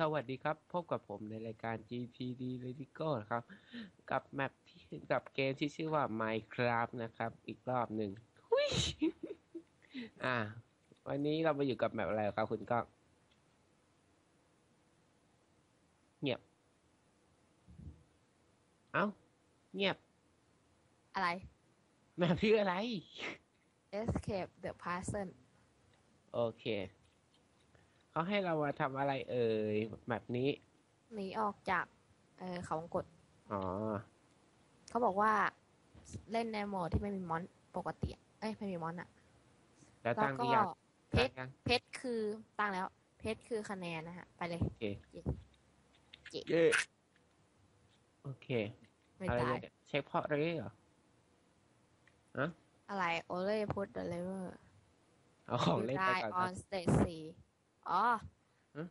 สวัสดีครับ พบกับผมในรายการ GTD Radical นะครับ กับแมปที่กับเกมที่ชื่อว่า Minecraft นะครับ อีกรอบหนึ่งหุยอ่า วันนี้เรามาอยู่กับแมปอะไรครับคุณก้องเงียบ เอ้า เงียบ อะไร แมปชื่ออะไร Escape the Parson โอเค เขาให้เรามาทำอะไรเอ่ยแบบนี้หนีออกจาก เออเขาวงกดอ๋อเขาบอกว่าเล่นในโหมดที่ไม่มีมอนปกติอะเอ้ยไม่มีมอนอะแล้วแล้วตั้งก็ที่ยังเพชรตั้งยังเพชรคือตั้งแล้ว เพชรคือคะแนนนะฮะ ไปเลยโอเคเจ๊เย้โอเคไม่อะไรตายเนี่ยเช็คเพาะเรเหรออะไรโอเล่พุทเดลิเวอร์เอาของเล่นไป die ก่อนครั on บ stage สี่ อ๋อฮะ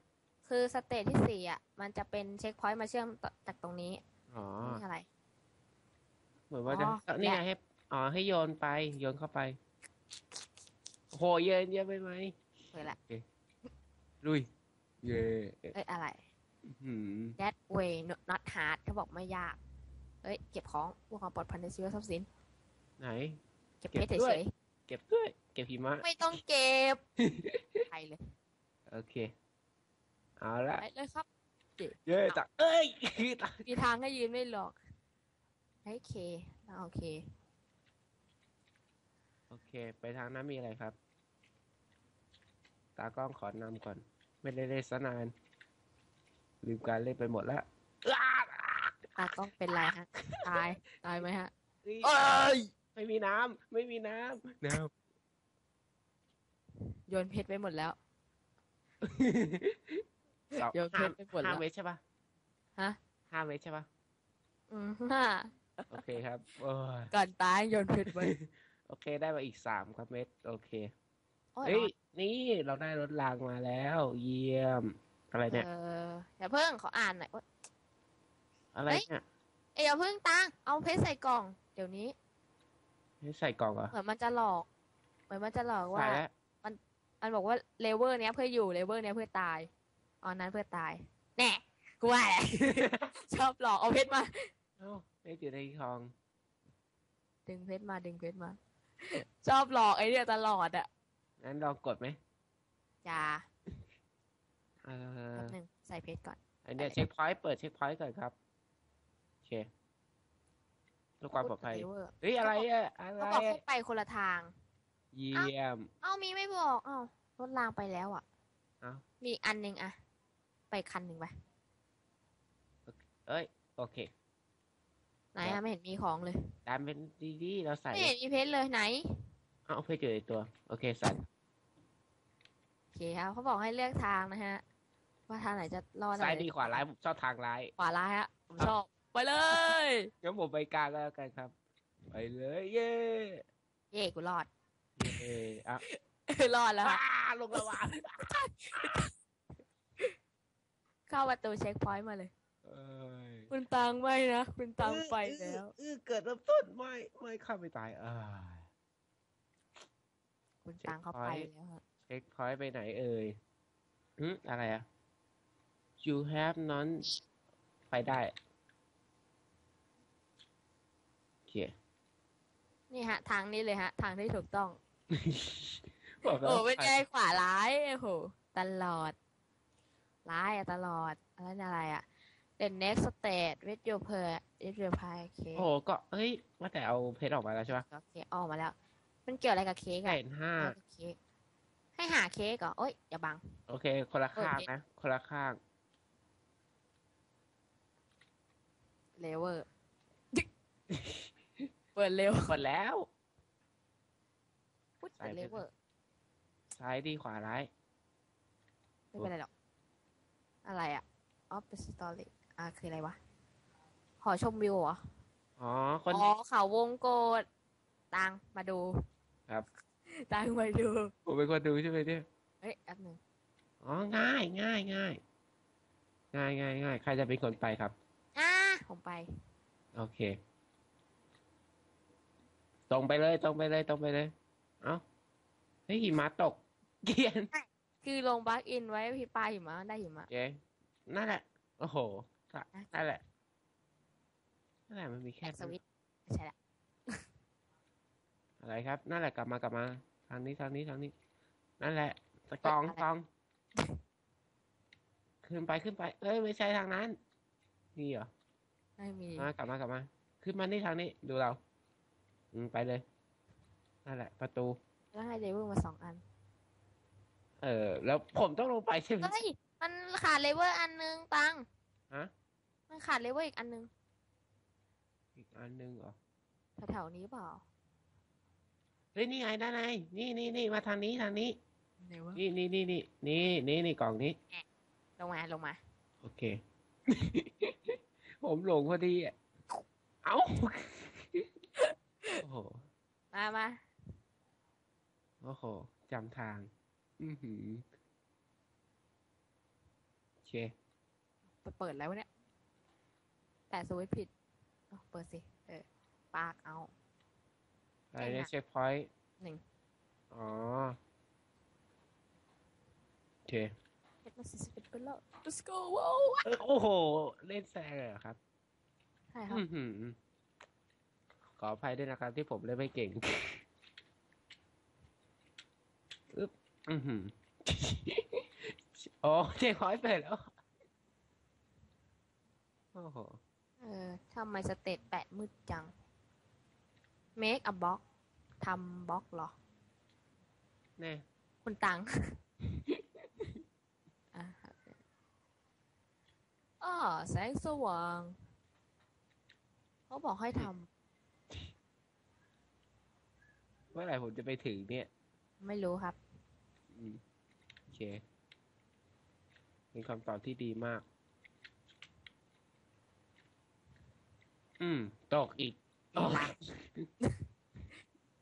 คือสเตจที่สี่อะ มันจะเป็นเช็คพอยต์มาเชื่อมต่อจากตรงนี้ อ๋อนี่อะไร เหมือนว่าจะอ๋อเอ้านี่ไงและให้อ๋อให้โยนไป โยนเข้าไปโหเย็นเยอะไปไหมเปิดละลุย เย่เอ้ยอะไรหืม that way not not hard เขาบอกไม่ยาก เอ้ย เก็บของพวกความปลอดภัยในชีวิตทรัพย์สิน ไหน เก็บเก็เพบชรด้วยเฉยเก็บด้วย เก็บหิมะๆไม่ต้องเก็บไปเลย โอเค เอาละไปเลยครับ เย่ตักเอ้ยตักมีทางให้ยืนไม่หรอก โอเคเอาโอเค โอเค ไปทางนั้นมีอะไรครับ ตากล้องขอนำก่อน ไม่ได้เล่นซะนาน ลืมการเล่นไปหมดแล้วตากล้องเป็นไรฮะ ตาย ตายไหมฮะเอ้ย ไม่มีน้ำ ไม่มีน้ำน้โยนเพชรไปหมดแล้วำสอง เดี๋ยวห้าเพชรไปหมดแล้วห้าเมตรใช่ปะฮะห้าเมตรใช่ปะอืมฮ่าโอเคครับโอ้ยก่อนตายโยนเพชรไปโอเคได้มาอีกสามครับเมตร โอเคโอ้ยเฮ้ยนี่เราได้รถรางมาแล้ว เยี่ยม อะไรเนี่ย เอออย่าเพิ่งขออ่านหน่อยโอ๊ย อะไรเฮ้ยเนี่ยเอ้ยอย่าเพิ่งตังเอาเพชรใส่กล่อง เดี๋ยวนี้ ให้ใส่กล่องเหรอเหมือนมันจะหลอก เหมือนมันจะหลอกว่า ใส่แล้ว มันบอกว่าเลเวอร์เนี้ยเพื่ออยู่เลเวอร์เนี้ยเพื่อตายอ๋อนั้นเพื่อตาย แน่กูว่าแหละ ชอบหลอกเอาเพชรมาเอ้าไม่อยู่ในทอง ดึงเพชรมาดึงเพชรมา ชอบหลอกไอ้เนี่ยตลอดอะงั้นลองกดไหมจ้าเออแป๊บหนึงใส่เพชรก่อน อันเนี้ยเช็คพอยต์เปิดเช็คพอยต์ก่อนครับโอเคเพื่อความปลอดภัยเลเวอร์เฮ้ยอะไรอะอะไรเขาบอกอะ ให้ไปคนละทาง เยี่ยม เอ้ามีไม่บอกเอ้ารถรางไปแล้วอะเอ้า มีอีกอันหนึ่งอะไปคันหนึ่งไปเอ้ย โอเค ไหนอะไม่เห็นมีของเลยตามเป็นดีๆเราใส่ ไม่เห็นมีเพชรเลยไหน เอาเพชรอยู่ในตัว โอเคใส่โอเคครับเขาบอกให้เลือกทางนะฮะ ว่าทางไหนจะรอดซ้ายดีขวาร้ายผมชอบทางร้าย ขวาร้ายฮะผมชอบ ไปเลยงั้นผมไปกลางก็แล้วกันครับ ไปเลย เย้เย่กูรอด เย้อะรอดแล้วฮะอ้าลงระวางเข้าประตูเช็คพอยต์มาเลย เอ้ยคุณตังไม่นะ คุณตังไปแล้ว เออเกิดเริ่มต้นไม่ไม่ข้าไม่ตายเอ้ยคุณตังเขาไปแล้วฮะเช็คพอยต์ไปไหนเอ่ยอืมอะไรอะ you have none ไปได้โอเคนี่ฮะ ทางนี้เลยฮะ ทางที่ถูกต้อง บอกแล้วโอ้เป็นไงขวาร้ายโอ้โหตลอด ร้ายอะตลอดอะไรนอะไรอะ the next stage with your per with your pie โอเคโอ้โหก็เฮ้ยว่าแต่เอาเพชรออกมาแล้วใช่ปะโอเคออกมาแล้ว มันเกี่ยวอะไรกับเค้กไก่อะห้าเอาเค้กให้หาเค้กเหรอโอ้ยอย่าบัง โอเค คนละข้างโอเคนะ คนละข้างเลเวอร์เปิดเร็วหมดแล้วพูด ใส่เปิดไปเลเวอร์ ซ้ายดีขวาร้าย ไม่เป็นไรหรอก อะไรอะออฟเป็นสตอรี่อ่าคืออะไรวะ หอชมวิวเหรอ อ๋อ คนอ๋อ เขาวงโกดตังมาดู ครับตังมาดู ผมเป็นคนดูใช่ไหมเนี่ย เอ้ยแป๊บหนึงอ๋อ ง่ายง่ายง่ายง่ายง่ายง่ายใครจะเป็นคนไปครับ อ่าผมไป โอเค ตรงไปเลย ตรงไปเลย ตรงไปเลย เอ้าเฮ้ยหิมะตก เกรียนคือลงบักอินไว้พี่ปลาหิมะได้หิมะ เจ๊นั่นแหละ โอ้โหนั่นแหละ นั่นแหละมันมีแค่แตกสวิตช์ไม่ใช่ละอะไรครับ นั่นแหละกลับมากลับมา ทางนี้ทางนี้ทางนี้ นั่นแหละสกองกอง ขึ้นไปขึ้นไป เอ้ยไม่ใช่ทางนั้น นี่เหรอ ไม่มี มากลับมากลับมา ขึ้นมานี่ทางนี้ ดูเรา อืมไปเลย นั่นแหละ ประตู แล้วให้เดวิลมาสองอัน เออ แล้วผมต้องลงไปใช่ไหมเฮ้ย มันขาดเลเวอร์อันนึงตังฮะมันขาดเลเวอร์อีกอันนึง อีกอันหนึงเหรอแถวๆนี้เปล่าเฮ้ยนี่ไงด้านในนี่นี่นี่มาทางนี้ทางนี้ไหนวะนี่นี่นี่นี่นี่นี่นี่กล่องนี้ ลงมาลงมา โอเค ผมหลงพอดีอะเอ้า โอ้โห มามา โอ้โหจำทาง อือหือโอเคไปเปิดแล้วะเนี่ย แต่สวิตช์ผิดเอาเปิดสิ เออ ปากเอา อะไรเจ๋งเนี่ยอะเช็คพอยต์หนึ่งอ๋อโอเคเฮ็ดมาสี่สิบเอ็ดไปแล้ว let's go ว้าวเออโอ้โห เล่นแซงเลยเหรอครับ ใช่ครับ อือหือขออภัยด้วยนะครับที่ผมเล่นไม่เก่ง อึ๊บอือหือโอ้เช็คพอยต์เปิดแล้ว โอ้โห เออทำไมสเตตแปะมืดจัง make a box ทำบล็อกเหรอ แน่ คุณตัง อะอ๋อแสงสว่าง เขาบอกให้ทเมื่อไหร่ผมจะไปถึงเนี่ยำ ไม่รู้ครับ อืมโอเคเป็นคำตอบที่ดีมาก อืม ตกอีกโอ้ย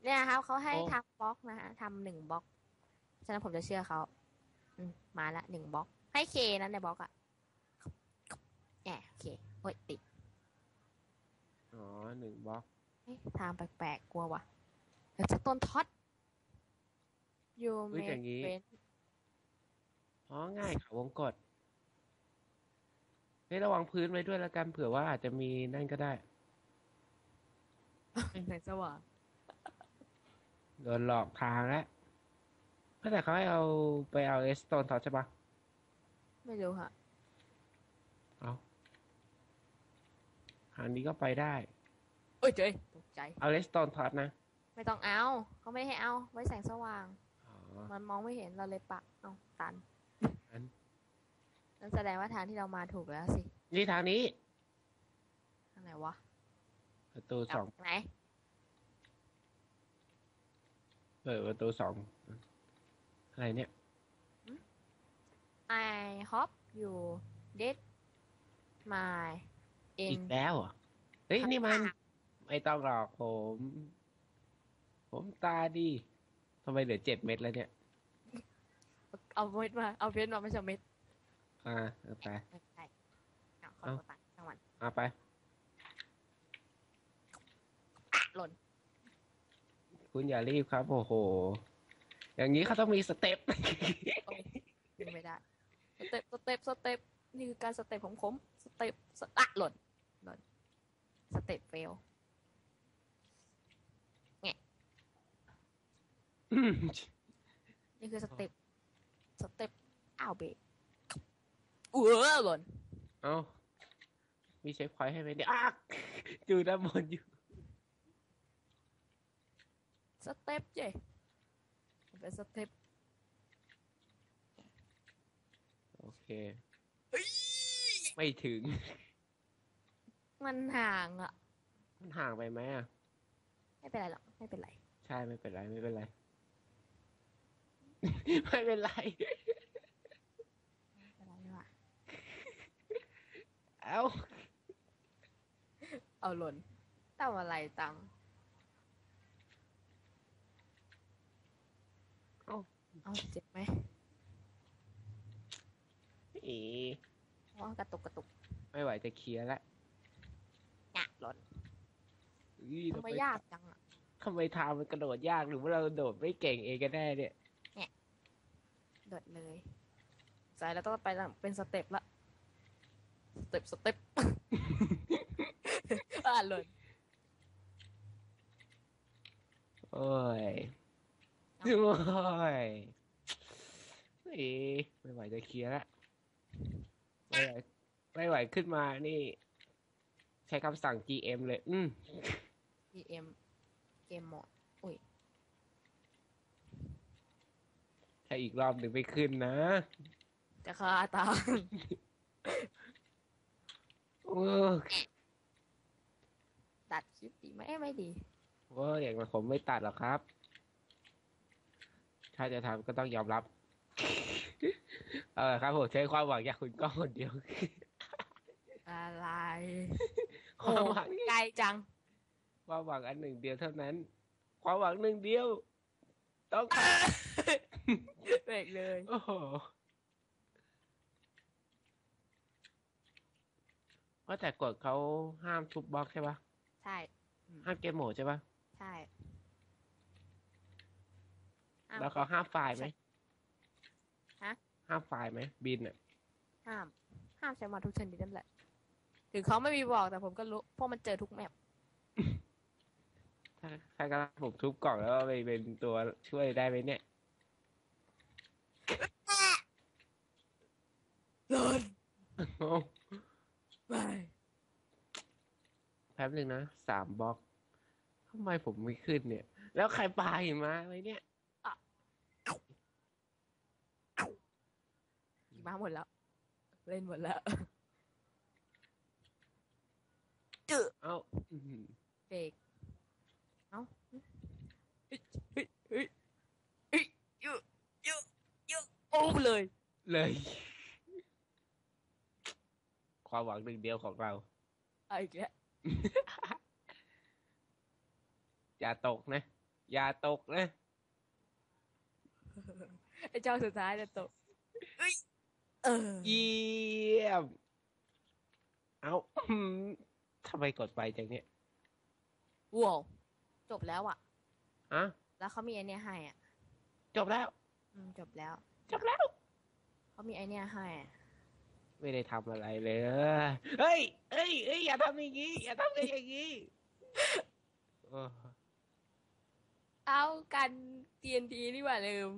เนี่ยครับเขาให้โอ้ทำบล็อกนะฮะทำหนึ่งบล็อกฉะนั้นผมจะเชื่อเขาอืมมาละหนึ่งบล็อก ให้เคนั้นในบล็อกอะแอบโอเคโอ้ยติด อ๋อหนึ่งบล็อกเอ๊ะทางแปลกๆกลัวว่ะเดี๋ยวจะต้นท็อต you เฮ้ย make อย่างนี้ friend อ๋อ ง่ายค่ะวงกดให้ระวังพื้นไว้ด้วยแล้วกันเผื่อว่าอาจจะมีนั่นก็ได้ แสงสว่างโดนหลอกทางแล้วแต่เขาให้เอาไปเอาเอสโตนทอใช่ปะไม่รู้ฮะเอาอันนี้ก็ไปได้ เอ้ยเจ๊ตกใจ เอาเอสโตนทอนะ ไม่ต้องเอา เขาไม่ได้ให้เอา ไว้แสงสว่างอ๋อ มันมองไม่เห็นเราเลยปักเอาตันตันนั่นแสดงว่าทางที่เรามาถูกแล้วสิ นี่ทางนี้ทางไหนวะประตูสองไหนเปิดประตูสองอะไรเนี่ย I hope you did my อี in กแล้วเหรอเฮ้ยนี่มัน ไม่ต้องหรอกผม ผมตาดี ทำไมเหลือเจ็ดเม็ดแล้วเนี่ย เอาเม็ดมา เอาเม็ดมาไม่ใช่เม็ดอ่าเอาไปไม่ใช่เอาขอเอ้าโทษตัดจังหวัดเอาไป หล่น คุณอย่ารีบครับ โอ้โห อย่างนี้เขาต้องมีสเต็ปโอ้ยยิงไม่ได้ สเต็ป สเต็ป สเต็ป นี่คือการสเต็ปของผม สเต็ปสอะหล่น หล่น สเต็ปเฟล อืม นี่คือสเต็ปสเต็ปอ้าวเบรกเออหล่นเอามีเช็คพอยต์ให้ไหมเนี่ยอ้าอยู่ด้านบนอยู่สเต็ปเจ้มันเป็นสเต็ปโอเค ไม่ถึง มันห่างอะ มันห่างไปไหมอะ ไม่เป็นไรหรอก ไม่เป็นไร ใช่ไม่เป็นไร ไม่เป็นไร ไม่เป็นไรไม่เป็นไรนี่หว่าเอ้าเอาหล่นทำอะไรตังเอ้าเอาเจ็บไหมอีว่ากระตุกกระตุก ไม่ไหวจะเคลียร์ละหยะหล่นอุ๊ยทำไมยากจังอะทำไมทางมันกระโดดยากหรือว่าเราโดดไม่เก่งเองกันแน่เนี่ย โดดเลยสายเราต้องไปเป็นสเต็ปละสเต็ปสเต็ป อ่านเลยโอ้ยโอ้ยเอ้ยไม่ไหวจะเคลียร์ละไม่ไหวไม่ไหวขึ้นมานี่ ใช้คำสั่ง GM เลย อืม GM เกมโหมดอุ้ย ถ้าอีกรอบหนึ่งไม่ขึ้นนะ จะฆ่าตายโอ้ยตัดคลิปดีไหมไม่ดีโอ้ยอย่างนั้นผมไม่ตัดหรอกครับ ถ้าจะทำก็ต้องยอมรับ เออครับผมใช้ความหวังจากคุณก้องคนเดียว อะไรคโอ้วามหวังไกลจัง ความหวังอันหนึ่งเดียวเท่านั้น ความหวังหนึ่งเดียว ต้องท เบรกเลยำโอ้โหว่าแต่กฎเขาห้ามทุบบล็อกใช่ปะใช่ ห้ามเกมโหมดใช่ปะใช่อ้าวแล้วเขาห้ามไฟล์ไหมฮะ ห้ามไฟล์ไหมบินอะห้าม ห้ามใช้มาทุกชนิดนั่นแหละ ถึงเขาไม่มีบอกแต่ผมก็รู้ เพราะมันเจอทุกแมปถ้าถ้าก็ผมทุบกล่องแล้วไปเป็นตัวช่วยได้ไหมเนี่ย โดนโอ้ไม่แป๊บหนึ่งนะสามบล็อกทำไมผมไม่ขึ้นเนี่ย แล้วใครปาหิมะไว้เนี่ยขี่มาหมดแล้ว เล่นหมดแล้วเอ้าอื้อหือเบรกเอ้าเฮ้ยเฮ้ยเฮ้ยเฮ้ยเยอะเยอะเยอะโอ้เลย เลย ความหวังหนึ่งเดียวของเราเอาอีกแล้วอย่าตกนะ อย่าตกนะไอ้เจ้าสุดท้ายจะตกเอ้ยเออเยี่ยม เอ้าอื้อหือทำไมกดไปจังเนี่ยว้าวจบแล้วอะอะแล้วเขามีไอเนี้ยให้อะ จบแล้ว อืม จบแล้ว จบแล้วเขามีไอเนี้ยให้อะไม่ได้ทำอะไรเลยเฮ้ยเฮ้ยเฮ้ยอย่าทำอย่างนี้ อย่าทำกันอย่างนี้โอ้เอากัน TNT นี่หว่าลืม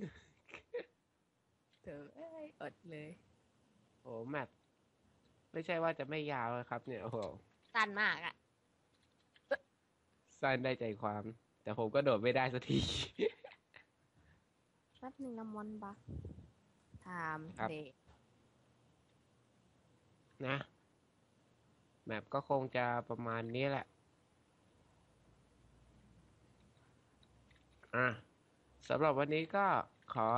เถอะเอ้ยอดเลย โหแมปไม่ใช่ว่าจะไม่ยาวนะครับ เนี่ยโอ้โหตันมากอะสั้นได้ใจความ แต่ผมก็โดดไม่ได้สักที แป๊บหนึ่งน้ำมันบัก ไทม์ครับเดย์นะแมปก็คงจะประมาณนี้แหละ อะสำหรับวันนี้ก็ขอ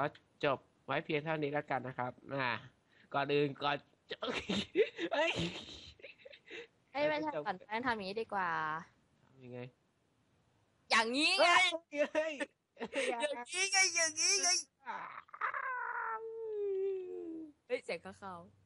จบไว้เพียงเท่านี้แล้วกันนะครับ อะก่อนอื่นก่อนจะเฮ้ยเอ้ยไม่ใช่จบก่อนแป้งทำอย่างนี้ดีกว่าทำยังไง อย่างนี้ไงเฮ้ยเฮ้ยอย่างนี้ไงอย่างนี้ไง เฮ้ยเสียงเขาเขาๆ